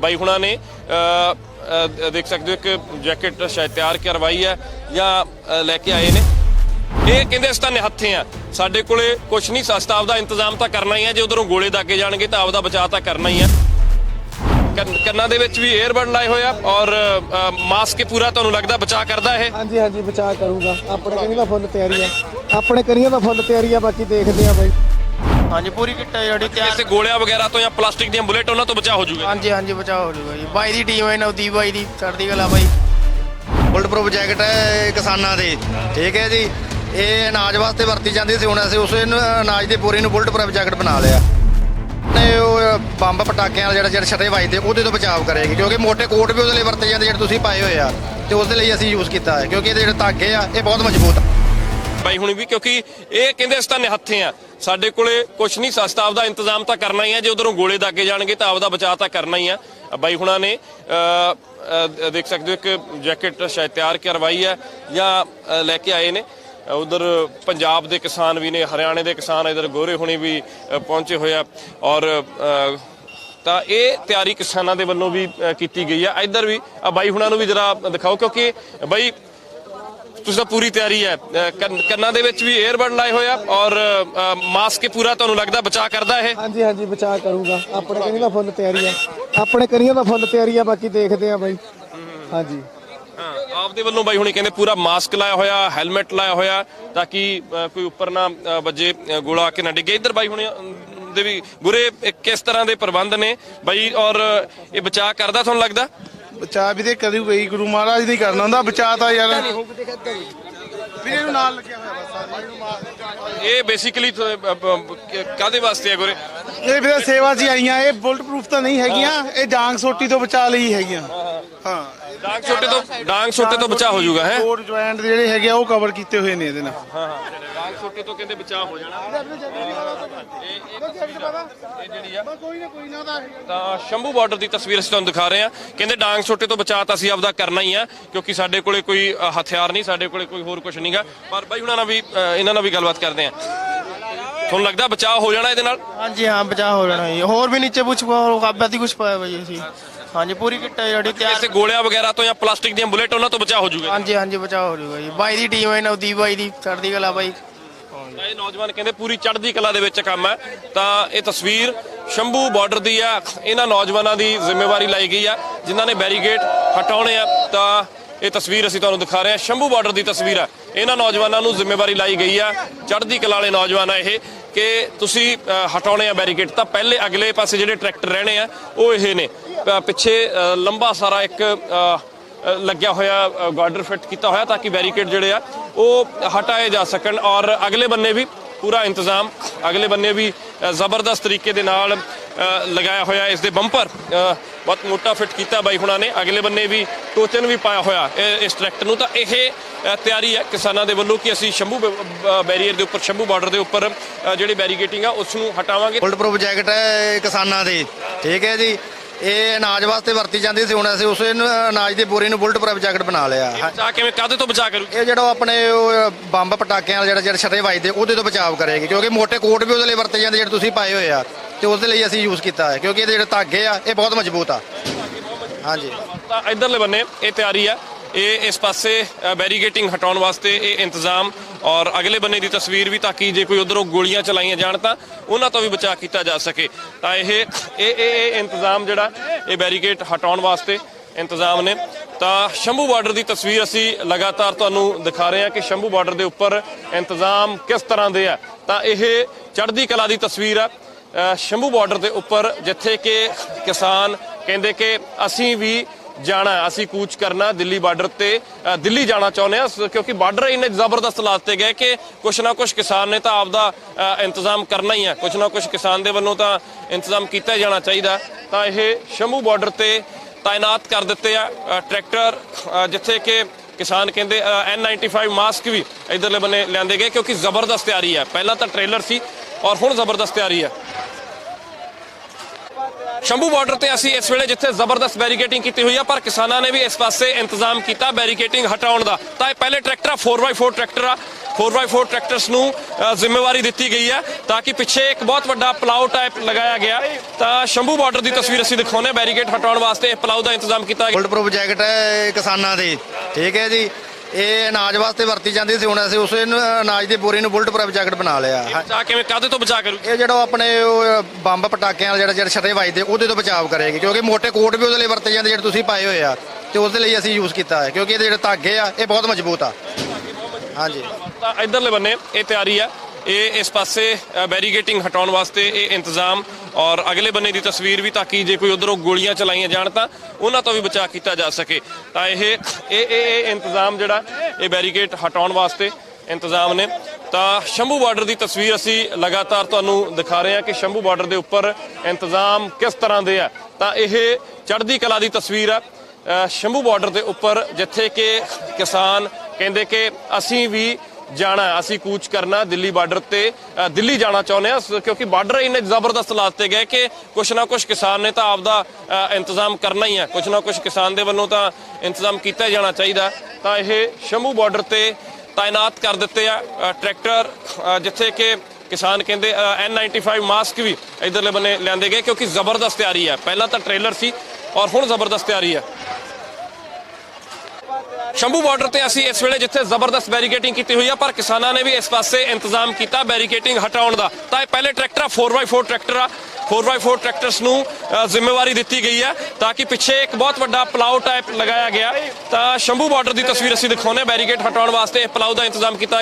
ਬਾਈ ਹੁਣਾਂ ਨੇ ਦੇਖ ਸਕਦੇ ਹੋ ਇੱਕ ਜੈਕਟ ਸ਼ਾਇਦ ਤਿਆਰ ਕਰਵਾਈ ਹੈ ਜਾਂ ਲੈ ਕੇ ਆਏ ਨੇ। ਇਹ ਕਹਿੰਦੇ ਅਸੀਂ ਤਾਂ ਨਿਹੱਥੇ ਆ ਸਾਡੇ ਕੋਲੇ ਕੁਝ ਨਹੀਂ ਸਸਤਾ ਆਪਦਾ ਇੰਤਜ਼ਾਮ ਤਾਂ ਕਰਨਾ ਹੀ ਹੈ। ਜੇ ਉਧਰੋਂ ਗੋਲੇ ਦਾਗੇ ਜਾਣਗੇ ਤਾਂ ਆਪਦਾ ਬਚਾਅ ਤਾਂ ਕਰਨਾ ਹੀ ਹੈ। ਕੰਨਾਂ ਦੇ ਵਿੱਚ ਵੀ 에ਅਰਬਡ ਲਾਏ ਹੋਏ ਆ ਔਰ ਮਾਸਕ ਪੂਰਾ ਤੁਹਾਨੂੰ ਲੱਗਦਾ ਬਚਾਅ ਕਰਦਾ ਇਹ? ਹਾਂਜੀ ਹਾਂਜੀ, ਬਚਾਅ ਕਰੂਗਾ। ਆਪਣੇ ਕਰੀਆਂ ਦਾ ਫੁੱਲ ਤਿਆਰੀ ਆ। ਆਪਣੇ ਕਰੀਆਂ ਦਾ ਫੁੱਲ ਤਿਆਰੀ ਆ, ਬਾਕੀ ਦੇਖਦੇ ਆ ਬਾਈ। ਹਾਂਜੀ ਪੂਰੀ ਕਿੱਟ ਹੈ ਜਿਹੜੀ ਤਿਆਰ। ਕਿਸੇ ਗੋਲਿਆਂ ਵਗੈਰਾ ਤੋਂ ਜਾਂ ਪਲਾਸਟਿਕ ਦੀਆਂ ਬੁਲੇਟ ਉਹਨਾਂ ਤੋਂ ਬਚਾਅ ਹੋ ਜਾਊਗਾ ਹਾਂਜੀ ਹਾਂਜੀ ਬਚਾਅ ਹੋ ਜੂਗਾ ਜੀ। ਬਾਈ ਦੀ ਟੀਮ ਹੈ ਨਵਦੀਪ ਬਾਈ ਦੀ ਚੜ੍ਹਦੀ ਕਲਾ ਬਾਈ। ਬੁਲਟ ਪ੍ਰੂਫ ਜੈਕਟ ਹੈ ਇਹ ਕਿਸਾਨਾਂ ਦੀ। ਠੀਕ ਹੈ ਜੀ। ਇਹ ਅਨਾਜ ਵਾਸਤੇ ਵਰਤੀ ਜਾਂਦੀ ਸੀ ਹੁਣ ਅਸੀਂ ਉਸ ਨੂੰ ਅਨਾਜ ਦੇ ਬੋਰੇ ਨੂੰ ਬੁਲਟ ਪ੍ਰੂਫ ਜੈਕਟ ਬਣਾ ਲਿਆ। ਨੇ ਉਹ ਬੰਬ ਪਟਾਕਿਆਂ ਵਾਲਾ ਜਿਹੜਾ ਜਿਹੜਾ ਛੱਟੇ ਵੱਜਦੇ ਉਹਦੇ ਤੋਂ ਬਚਾਅ ਕਰੇਗੀ। ਕਿਉਂਕਿ ਮੋٹے ਕੋਟ ਵੀ ਉਹਦੇ ਲਈ ਵਰਤੇ ਜਾਂਦੇ ਜਿਹੜੇ ਤੁਸੀਂ ਪਾਏ ਹੋਏ ਆ। ਤੇ ਉਸ ਦੇ ਲਈ ਅਸੀਂ ਯੂਜ਼ ਕੀਤਾ ਹੈ ਕਿਉਂਕਿ ਇਹਦੇ ਜਿਹੜੇ ਧਾਗੇ ਆ ਇਹ ਬਹੁਤ ਮਜ਼ਬੂਤ ਆ। ਬਾਈ ਹੁਣੀ ਵੀ, ਕਿਉਂਕਿ ਇਹ ਕਹਿੰਦੇ ਅਸੀਂ ਤਾਂ ਨਿਹੱਥੇ ਆ ਸਾਡੇ ਕੋਲੇ ਕੁਝ ਨਹੀਂ ਸਸਤਾ ਆਪਦਾ ਇੰਤਜ਼ਾਮ ਤਾਂ ਕਰਨਾ ਹੀ ਹੈ ਜੇ ਉਧਰੋਂ ਗੋਲੇ ਦਾਗੇ ਜਾਣਗੇ ਤਾਂ ਆਪਦਾ ਬਚਾਅ ਤਾਂ ਕਰਨਾ ਹੀ ਆ। ਬਾਈ ਹੁਣਾਂ ਨੇ ਦੇਖ ਸਕਦੇ ਹੋ, ਇੱਕ ਜੈਕਟ ਸ਼ਾਇਦ ਤਿਆਰ ਕਰਵਾਈ ਹੈ ਜਾਂ ਲੈ ਕੇ ਆਏ ਨੇ। ਉਧਰ ਪੰਜਾਬ ਦੇ ਕਿਸਾਨ ਵੀ ਨੇ, ਹਰਿਆਣੇ ਦੇ ਕਿਸਾਨ ਇਧਰ ਗੋਰੇ ਹੁਣੀ ਵੀ ਪਹੁੰਚੇ ਹੋਏ ਆ। ਔਰ ਤਾਂ ਇਹ ਤਿਆਰੀ ਕਿਸਾਨਾਂ ਦੇ ਵੱਲੋਂ ਵੀ ਕੀਤੀ ਗਈ ਆ। ਇੱਧਰ ਵੀ ਆ ਬਾਈ ਹੁਣਾਂ ਨੂੰ ਵੀ ਜਰਾ ਦਿਖਾਓ, ਕਿਉਂਕਿ ਬਾਈ ਤੁਸੀਂ ਤਾਂ ਪੂਰੀ ਤਿਆਰੀ ਹੈ। ਕੰਨ- ਦੇ ਵਿੱਚ ਵੀ 에ਅਰਬਡ ਲਾਏ ਹੋਏ ਆ ਔਰ ਮਾਸਕ ਇਹ ਪੂਰਾ ਤੁਹਾਨੂੰ ਲੱਗਦਾ ਬਚਾਅ ਕਰਦਾ ਇਹ? ਹਾਂਜੀ ਹਾਂਜੀ ਬਚਾਅ ਕਰੂਗਾ। ਆਪਣੇ ਕਰੀਆਂ ਦਾ ਫੁੱਲ ਤਿਆਰੀ ਆ। ਆਪਣੇ ਕਰੀਆਂ ਦਾ ਫੁੱਲ ਤਿਆਰੀ ਆ ਬਾਕੀ ਦੇਖਦੇ ਆ ਬਾਈ। ਹਾਂਜੀ। ਹਾਂ, ਆਪਦੇ ਵੱਲੋਂ ਬਾਈ ਹੁਣੀ ਕਹਿੰਦੇ ਪੂਰਾ ਮਾਸਕ ਲਾਇਆ ਹੋਇਆ ਹੈਲਮਟ ਲਾਇਆ ਹੋਇਆ ਤਾਂ ਕਿ ਕੋਈ ਉੱਪਰ ਨਾ ਵੱਜੇ ਗੋਲਾ ਕੇ ਨਾ ਡਿੱਗੇ। ਇੱਧਰ ਬਾਈ ਹੁਣੀ ਦੇ ਵੀ ਗੁਰੇ ਕਿਸ ਤਰ੍ਹਾਂ ਦੇ ਪ੍ਰਬੰਧ ਨੇ। ਬਾਈ ਔਰ ਇਹ ਬਚਾਅ ਕਰਦਾ ਤੁਹਾਨੂੰ ਲੱਗਦਾ? ਬਚਾ ਵੀ ਤੇ ਕਦੀ ਗਈ ਗੁਰੂ ਮਹਾਰਾਜ ਨਹੀਂ ਕਰਨਾ ਹੁੰਦਾ ਬਚਾ ਤਾਂ ਯਾਰ। ਵੀਰੇ ਨੂੰ ਨਾਲ ਲੱਗਿਆ ਹੋਇਆ ਬਸ ਸਾਰੇ ਇਹਨੂੰ ਮਾਰ- ਇਹ ਬੇਸਿਕਲੀ ਕਾਦੇ ਵਾਸਤੇ ਹੈ ਗੁਰੇ? ਇਹ ਵੀਰੇ ਸੇਵਾ ਹੀ ਆਈਆਂ ਇਹ ਬੁਲਟ ਪ੍ਰੂਫ ਤਾਂ ਨਹੀਂ ਹੈਗੀਆਂ ਇਹ ਡਾਂਗ ਸੋਟੀ ਤੋਂ ਬਚਾ ਲਈ ਹੈਗੀਆਂ। ਡਾਂਗ ਛੋਟੇ ਤੋਂ ਡਾਂਗ ਛੋਟੇ ਤੋਂ ਬਚਾਅ ਹੋ ਜਾਊਗਾ ਹੈ? ਕੋਟ ਜੁਆਇੰਟ ਜਿਹੜੇ ਹੈਗੇ ਆ ਉਹ ਕਵਰ ਕੀਤੇ ਹੋਏ ਨੇ ਇਹਦੇ ਨਾਲ। ਹਾਂ ਹਾਂ ਡਾਂਗ ਛੋਟੇ ਤੋਂ ਕਹਿੰਦੇ ਬਚਾਅ ਹੋ ਜਾਣਾ। ਇਹ ਜਿਹੜੀ ਆ। ਕੋਈ ਨਾ ਕੋਈ ਨਾ ਤਾਂ ਤਾਂ ਸ਼ੰਭੂ ਬਾਰਡਰ ਦੀ ਤਸਵੀਰ ਅਸੀਂ ਤੁਹਾਨੂੰ ਦਿਖਾ ਰਹੇ ਹਾਂ। ਕਹਿੰਦੇ ਡਾਂਗ ਛੋਟੇ ਤੋਂ ਬਚਾਅ ਤਾਂ ਅਸੀਂ ਆਪਦਾ ਕਰਨਾ ਹੀ ਆ ਕਿਉਂਕਿ ਸਾਡੇ ਕੋਲੇ ਕੋਈ ਹਥਿਆਰ ਨਹੀਂ ਸਾਡੇ ਕੋਲੇ ਕੋਈ ਹੋਰ ਕੁਝ ਨਹੀਂਗਾ ਪਰ ਬਾਈ ਹੁਣਾਂ ਨਾਲ ਵੀ ਇਹਨਾਂ ਨਾਲ ਵੀ ਗੱਲਬਾਤ ਕਰਦੇ ਆ ਤੁਹਾਨੂੰ ਲੱਗਦਾ ਬਚਾਅ ਹੋ ਜਾਣਾ ਇਹਦੇ ਨਾਲ? ਹਾਂਜੀ ਹਾਂ ਬਚਾਅ ਹੋ ਜਾਣਾ ਜੀ। ਹੋਰ ਵੀ ਨੀਚੇ ਪੁੱਛ ਕੋ ਕਾਬਿਆਤੀ ਕੁਝ ਪਾਇਆ ਬਾਈ ਅਸੀਂ। ਹਾਂਜੀ ਪੂਰੀ ਕਿੱਟ ਹੈ ਜਿਹੜੀ ਤਿਆਰ ਕਿਸੇ ਗੋਲਿਆਂ ਵਗੈਰਾ ਤੋਂ ਜਾਂ ਪਲਾਸਟਿਕ ਦੀਆਂ ਬੁਲੇਟ ਉਹਨਾਂ ਤੋਂ ਬਚਾਅ ਹੋ ਜਾਊਗਾ ਹਾਂਜੀ ਹਾਂਜੀ ਬਚਾਅ ਹੋ ਜੂਗਾ ਜੀ। ਬਾਈ ਦੀ ਟੀਮ ਹੈ ਨਵਦੀਪ ਬਾਈ ਦੀ ਚੜ੍ਹਦੀ ਕਲਾ ਬਾਈ। ਇਹ ਨੌਜਵਾਨ ਕਹਿੰਦੇ ਪੂਰੀ ਚੜ੍ਹਦੀ ਕਲਾ ਦੇ ਵਿੱਚ ਕੰਮ ਹੈ। ਤਾਂ ਇਹ ਤਸਵੀਰ ਸ਼ੰਭੂ ਬਾਰਡਰ ਦੀ ਆ। ਇਹਨਾਂ ਨੌਜਵਾਨਾਂ ਦੀ ਜ਼ਿੰਮੇਵਾਰੀ ਲਈ ਗਈ ਆ ਜਿਨ੍ਹਾਂ ਨੇ ਬੈਰੀਗੇਡ ਹਟਾਉਣੇ ਆ। ਤਾਂ ਇਹ ਤਸਵੀਰ ਅਸੀਂ ਤੁਹਾਨੂੰ ਦਿਖਾ ਰਹੇ ਹਾਂ। ਸ਼ੰਭੂ ਬਾਰਡਰ ਦੀ ਤਸਵੀਰ ਆ। ਇਹਨਾਂ ਨੌਜਵਾਨਾਂ ਨੂੰ ਜ਼ਿੰਮੇਵਾਰੀ ਲਾਈ ਗਈ ਆ। ਚੜ੍ਹਦੀ ਕਲਾ ਵਾਲੇ ਨੌਜਵਾਨ ਆ ਇਹ। ਕਿ ਤੁਸੀਂ ਹਟਾਉਣੇ ਆ ਬੈਰੀਗੇਡ ਤਾਂ ਪਹਿਲੇ ਅਗਲੇ ਪਾਸੇ ਜਿਹੜੇ ਟਰੈਕਟਰ ਰਹਿਣੇ ਆ, ਉਹ ਇਹ ਨੇ। ਪਿੱਛੇ ਲੰਬਾ ਸਾਰਾ ਇੱਕ ਲੱਗਿਆ ਹੋਇਆ ਗਾਰਡਰ ਫਿੱਟ ਕੀਤਾ ਹੋਇਆ ਤਾਂ ਕਿ ਬੈਰੀਕੇਡ ਜਿਹੜੇ ਆ, ਉਹ ਹਟਾਏ ਜਾ ਸਕਣ। ਔਰ ਅਗਲੇ ਬੰਨੇ ਵੀ ਪੂਰਾ ਇੰਤਜ਼ਾਮ। ਅਗਲੇ ਬੰਨੇ ਵੀ ਜ਼ਬਰਦਸਤ ਤਰੀਕੇ ਦੇ ਨਾਲ ਲਗਾਇਆ ਹੋਇਆ ਇਸ ਦੇ ਬੰਪਰ। ਬਹੁਤ ਮੋਟਾ ਫਿੱਟ ਕੀਤਾ ਬਾਈ ਹੁਣਾਂ ਨੇ। ਅਗਲੇ ਬੰਨੇ ਵੀ ਟੋਚਨ ਵੀ ਪਾਇਆ ਹੋਇਆ ਇਹ- ਇਸ ਟਰੈਕਟਰ ਨੂੰ। ਤਾਂ ਇਹ ਤਿਆਰੀ ਹੈ ਕਿਸਾਨਾਂ ਦੇ ਵੱਲੋਂ ਕਿ ਅਸੀਂ ਸ਼ੰਭੂ ਬੈਰੀਅਰ ਦੇ ਉੱਪਰ, ਸ਼ੰਭੂ ਬਾਰਡਰ ਦੇ ਉੱਪਰ ਜਿਹੜੀ ਬੈਰੀਗੇਟਿੰਗ ਆ, ਉਸ ਨੂੰ ਹਟਾਵਾਂਗੇ। ਬੁਲਟ ਪ੍ਰੂਫ ਜੈਕਟ ਹੈ ਕਿਸਾਨਾਂ ਦੇ। ਠੀਕ ਹੈ ਜੀ। ਇਹ ਅਨਾਜ ਵਾਸਤੇ ਵਰਤੀ ਜਾਂਦੀ ਸੀ ਹੁਣ ਅਸੀਂ ਉਸ ਨੂੰ ਅਨਾਜ ਦੇ ਬੋਰੇ ਨੂੰ ਬੁਲਟ ਪ੍ਰੂਫ ਜੈਕਟ ਬਣਾ ਲਿਆ। ਬਚਾ ਕਿਵੇਂ ਕਾਦੇ ਤੋਂ ਬਚਾ ਕਰੂ? ਇਹ ਜਿਹੜਾ ਆਪਣੇ ਉਹ ਬੰਬ ਪਟਾਕਿਆਂ ਵਾਲਾ ਜਿਹੜਾ ਜਿਹੜਾ ਛੱਟੇ ਵੱਜਦੇ ਉਹਦੇ ਤੋਂ ਬਚਾਅ ਕਰੇਗੀ ਕਿਉਂਕਿ ਮੋٹے ਕੋਟ ਵੀ ਉਹਦੇ ਲਈ ਵਰਤੇ ਜਾਂਦੇ ਜਿਹੜੇ ਤੁਸੀਂ ਪਾਏ ਹੋਏ ਆ ਤੇ ਉਸ ਦੇ ਲਈ ਅਸੀਂ ਯੂਜ਼ ਕੀਤਾ ਹੈ ਕਿਉਂਕਿ ਇਹਦੇ ਜਿਹੜੇ ਧਾਗੇ ਆ ਇਹ ਬਹੁਤ ਮਜ਼ਬੂਤ ਆ। ਹਾਂਜੀ। ਤਾਂ ਇਧਰਲੇ ਬੰਨੇ ਇਹ ਤਿਆਰੀ ਆ ਇਹ ਇਸ ਪਾਸੇ ਬੈਰੀਗੇਟਿੰਗ ਹਟਾਉਣ ਵਾਸਤੇ ਇਹ ਇੰਤਜ਼ਾਮ ਔਰ ਅਗਲੇ ਬੰਨੇ ਦੀ ਤਸਵੀਰ ਵੀ ਤਾਂ ਕਿ ਜੇ ਕੋਈ ਉਧਰੋਂ ਗੋਲੀਆਂ ਚਲਾਈਆਂ ਜਾਣ ਤਾਂ ਉਹਨਾਂ ਤੋਂ ਵੀ ਬਚਾਅ ਕੀਤਾ ਜਾ ਸਕੇ। ਤਾਂ ਇਹ ਇਹ ਇਹ ਇੰਤਜ਼ਾਮ ਜਿਹੜਾ, ਇਹ ਬੈਰੀਗੇਟ ਹਟਾਉਣ ਵਾਸਤੇ ਇੰਤਜ਼ਾਮ ਨੇ। ਤਾਂ ਸ਼ੰਭੂ ਬਾਰਡਰ ਦੀ ਤਸਵੀਰ ਅਸੀਂ ਲਗਾਤਾਰ ਤੁਹਾਨੂੰ ਦਿਖਾ ਰਹੇ ਹਾਂ ਕਿ ਸ਼ੰਭੂ ਬਾਰਡਰ ਦੇ ਉੱਪਰ ਇੰਤਜ਼ਾਮ ਕਿਸ ਤਰ੍ਹਾਂ ਦੇ ਆ। ਤਾਂ ਇਹ ਚੜ੍ਹਦੀ ਕਲਾ ਦੀ ਤਸਵੀਰ ਆ। ਸ਼ੰਭੂ ਬਾਰਡਰ ਦੇ ਉੱਪਰ ਜਿੱਥੇ ਕਿ ਕਿਸਾਨ ਕਹਿੰਦੇ ਕਿ ਅਸੀਂ ਵੀ ਜਾਣਾ ਅਸੀਂ ਕੂਚ ਕਰਨਾ ਦਿੱਲੀ ਬਾਰਡਰ ਤੇ। ਦਿੱਲੀ ਜਾਣਾ ਚਾਹੁੰਦੇ ਆ ਕਿਉਂਕਿ ਬਾਰਡਰ ਇੰਨੇ ਜ਼ਬਰਦਸਤ ਲਾਤੇ ਗਏ ਕਿ ਕੁਛ ਨਾ ਕੁਛ ਕਿਸਾਨ ਨੇ ਤਾਂ ਆਪਦਾ ਇੰਤਜ਼ਾਮ ਕਰਨਾ ਹੀ ਹੈ। ਕੁਛ ਨਾ ਕੁਛ ਕਿਸਾਨ ਦੇ ਵੱਲੋਂ ਤਾਂ ਇੰਤਜ਼ਾਮ ਕੀਤਾ ਹੀ ਜਾਣਾ ਚਾਹੀਦਾ ਤਾਂ ਇਹ ਸ਼ੰਭੂ ਬਾਰਡਰ ਤੇ ਤਾਇਨਾਤ ਕਰ ਦਿੱਤੇ ਆ ਟਰੈਕਟਰ ਜਿੱਥੇ ਕਿ ਕਿਸਾਨ ਕਹਿੰਦੇ N95 ਮਾਸਕ ਵੀ ਇਧਰਲੇ ਬੰਨੇ ਲਿਆਂਦੇ ਗਏ ਕਿਉਂਕਿ ਜ਼ਬਰਦਸਤ ਤਿਆਰੀ ਹੈ। ਪਹਿਲਾਂ ਤਾਂ ਟ੍ਰੇਲਰ ਸੀ ਔਰ ਹੁਣ ਜ਼ਬਰਦਸਤ ਤਿਆਰੀ ਹੈ। ਸ਼ੰਭੂ ਬਾਰਡਰ ਤੇ ਅਸੀਂ ਇਸ ਵੇਲੇ ਜਿੱਥੇ ਜ਼ਬਰਦਸਤ ਬੈਰੀਕੇਟਿੰਗ ਕੀਤੀ ਹੋਈ ਆ, ਪਰ ਕਿਸਾਨਾਂ ਨੇ ਵੀ ਇਸ ਪਾਸੇ ਇੰਤਜ਼ਾਮ ਕੀਤਾ ਬੈਰੀਕੇਟਿੰਗ ਹਟਾਉਣ ਦਾ। ਤਾਂ ਇਹ ਪਹਿਲੇ ਟਰੈਕਟਰ ਆ 4x4 ਟਰੈਕਟਰ ਆ। 4x4 ਟਰੈਕਟਰਸ ਨੂੰ ਜ਼ਿੰਮੇਵਾਰੀ ਦਿੱਤੀ ਗਈ ਹੈ ਤਾਂ ਕਿ ਪਿੱਛੇ ਇੱਕ ਬਹੁਤ ਵੱਡਾ ਪਲਾਉ ਟਾਈਪ ਲਗਾਇਆ ਗਿਆ। ਤਾਂ ਸ਼ੰਭੂ ਬਾਰਡਰ ਦੀ ਤਸਵੀਰ ਅਸੀਂ ਦਿਖਾਉਂਦੇ ਹਾਂ ਬੈਰੀਕੇਡ ਹਟਾਉਣ ਵਾਸਤੇ। ਇਹ ਪਲਾਉ ਦਾ ਇੰਤਜ਼ਾਮ ਕੀਤਾ ਗਿਆ। ਬੁਲਟ ਪ੍ਰੂਫ ਜੈਕਟ ਹੈ ਕਿਸਾਨਾਂ ਦੀ। ਠੀਕ ਹੈ ਜੀ। ਇਹ ਅਨਾਜ ਵਾਸਤੇ ਵਰਤੀ ਜਾਂਦੀ ਸੀ ਹੁਣ ਅਸੀਂ ਉਸ ਅਨਾਜ ਦੀ ਬੋਰੀ ਨੂੰ ਬੁਲਟ ਪ੍ਰੂਫ ਜੈਕਟ ਬਣਾ ਲਿਆ। ਬਚਾ ਕਿਵੇਂ ਕਾਦੇ ਤੋਂ ਬਚਾ ਕਰੂ ਇਹ ਜਿਹੜਾ ਆਪਣੇ ਉਹ ਬੰਬ ਪਟਾਕਿਆਂ ਵਾਲੇ ਜਿਹੜਾ ਜਿਹੜਾ ਛੱਟੇ ਵੱਜਦੇ ਉਹਦੇ ਤੋਂ ਬਚਾਅ ਕਰੇਗੀ ਕਿਉਂਕਿ ਮੋٹے ਕੋਟ ਵੀ ਉਹਦੇ ਲਈ ਵਰਤੇ ਜਾਂਦੇ ਜਿਹੜੇ ਤੁਸੀਂ ਪਾਏ ਹੋਏ ਆ ਤੇ ਉਸ ਦੇ ਲਈ ਅਸੀਂ ਯੂਜ਼ ਕੀਤਾ ਹੈ ਕਿਉਂਕਿ ਇਹਦੇ ਜਿਹੜੇ ਧਾਗੇ ਆ ਇਹ ਬਹੁਤ ਮਜ਼ਬੂਤ ਆ। ਹਾਂਜੀ। ਤਾਂ ਇਧਰਲੇ ਬੰਨੇ ਇਹ ਤਿਆਰੀ ਆ। ਇਹ ਇਸ ਪਾਸੇ ਬੈਰੀਗੇਟਿੰਗ ਹਟਾਉਣ ਵਾਸਤੇ ਇਹ ਇੰਤਜ਼ਾਮ ਔਰ ਅਗਲੇ ਬੰਨੇ ਦੀ ਤਸਵੀਰ ਵੀ ਤਾਂ ਕਿ ਜੇ ਕੋਈ ਉਧਰੋਂ ਗੋਲੀਆਂ ਚਲਾਈਆਂ ਜਾਣ ਤਾਂ ਉਹਨਾਂ ਤੋਂ ਵੀ ਬਚਾਅ ਕੀਤਾ ਜਾ ਸਕੇ। ਤਾਂ ਇਹ ਇਹ ਇਹ ਇਹ ਇੰਤਜ਼ਾਮ ਜਿਹੜਾ, ਇਹ ਬੈਰੀਗੇਟ ਹਟਾਉਣ ਵਾਸਤੇ ਇੰਤਜ਼ਾਮ ਨੇ। ਤਾਂ ਸ਼ੰਭੂ ਬਾਰਡਰ ਦੀ ਤਸਵੀਰ ਅਸੀਂ ਲਗਾਤਾਰ ਤੁਹਾਨੂੰ ਦਿਖਾ ਰਹੇ ਹਾਂ ਕਿ ਸ਼ੰਭੂ ਬਾਰਡਰ ਦੇ ਉੱਪਰ ਇੰਤਜ਼ਾਮ ਕਿਸ ਤਰ੍ਹਾਂ ਦੇ ਆ। ਤਾਂ ਇਹ ਚੜ੍ਹਦੀ ਕਲਾ ਦੀ ਤਸਵੀਰ ਆ। ਸ਼ੰਭੂ ਬਾਰਡਰ ਦੇ ਉੱਪਰ ਜਿੱਥੇ ਕਿ ਕਿਸਾਨ ਕਹਿੰਦੇ ਕਿ ਅਸੀਂ ਵੀ ਜਾਣਾ ਅਸੀਂ ਕੂਚ ਕਰਨਾ ਦਿੱਲੀ ਬਾਰਡਰ ਤੇ। ਦਿੱਲੀ ਜਾਣਾ ਚਾਹੁੰਦੇ ਆ ਕਿਉਂਕਿ ਬਾਰਡਰ ਇੰਨੇ ਜ਼ਬਰਦਸਤ ਲਾਤੇ ਗਏ ਕਿ ਕੁਛ ਨਾ ਕੁਛ ਕਿਸਾਨ ਨੇ ਤਾਂ ਆਪਦਾ ਇੰਤਜ਼ਾਮ ਕਰਨਾ ਹੀ ਹੈ। ਕੁਛ ਨਾ ਕੁਛ ਕਿਸਾਨ ਦੇ ਵੱਲੋਂ ਤਾਂ ਇੰਤਜ਼ਾਮ ਕੀਤਾ ਹੀ ਜਾਣਾ ਚਾਹੀਦਾ ਤਾਂ ਇਹ ਸ਼ੰਭੂ ਬਾਰਡਰ ਤੇ ਤਾਇਨਾਤ ਕਰ ਦਿੱਤੇ ਆ ਟਰੈਕਟਰ ਜਿੱਥੇ ਕਿ ਕਿਸਾਨ ਕਹਿੰਦੇ N95 ਮਾਸਕ ਵੀ ਇਧਰਲੇ ਬੰਨੇ ਲਿਆਂਦੇ ਗਏ ਕਿਉਂਕਿ ਜ਼ਬਰਦਸਤ ਤਿਆਰੀ ਹੈ। ਪਹਿਲਾਂ ਤਾਂ ਟ੍ਰੇਲਰ ਸੀ ਔਰ ਹੁਣ ਜ਼ਬਰਦਸਤ ਤਿਆਰੀ ਹੈ। ਸ਼ੰਭੂ ਬਾਰਡਰ ਤੇ ਅਸੀਂ ਇਸ ਵੇਲੇ ਜਿੱਥੇ ਜ਼ਬਰਦਸਤ ਬੈਰੀਕੇਟਿੰਗ ਕੀਤੀ ਹੋਈ ਆ, ਪਰ ਕਿਸਾਨਾਂ ਨੇ ਵੀ ਇਸ ਪਾਸੇ ਇੰਤਜ਼ਾਮ ਕੀਤਾ ਬੈਰੀਕੇਟਿੰਗ ਹਟਾਉਣ ਦਾ। ਤਾਂ ਇਹ ਪਹਿਲੇ ਟਰੈਕਟਰ ਆ 4x4 ਟਰੈਕਟਰ ਆ। 4x4 ਟਰੈਕਟਰਸ ਨੂੰ ਜ਼ਿੰਮੇਵਾਰੀ ਦਿੱਤੀ ਗਈ ਹੈ ਤਾਂ ਕਿ ਪਿੱਛੇ ਇੱਕ ਬਹੁਤ ਵੱਡਾ ਪਲਾਉ ਟਾਈਪ ਲਗਾਇਆ ਗਿਆ। ਤਾਂ ਸ਼ੰਭੂ ਬਾਰਡਰ ਦੀ ਤਸਵੀਰ ਅਸੀਂ ਦਿਖਾਉਂਦੇ ਹਾਂ ਬੈਰੀਕੇਡ ਹਟਾਉਣ ਵਾਸਤੇ ਇਹ ਪਲਾਉ ਦਾ ਇੰਤਜ਼ਾਮ ਕੀਤਾ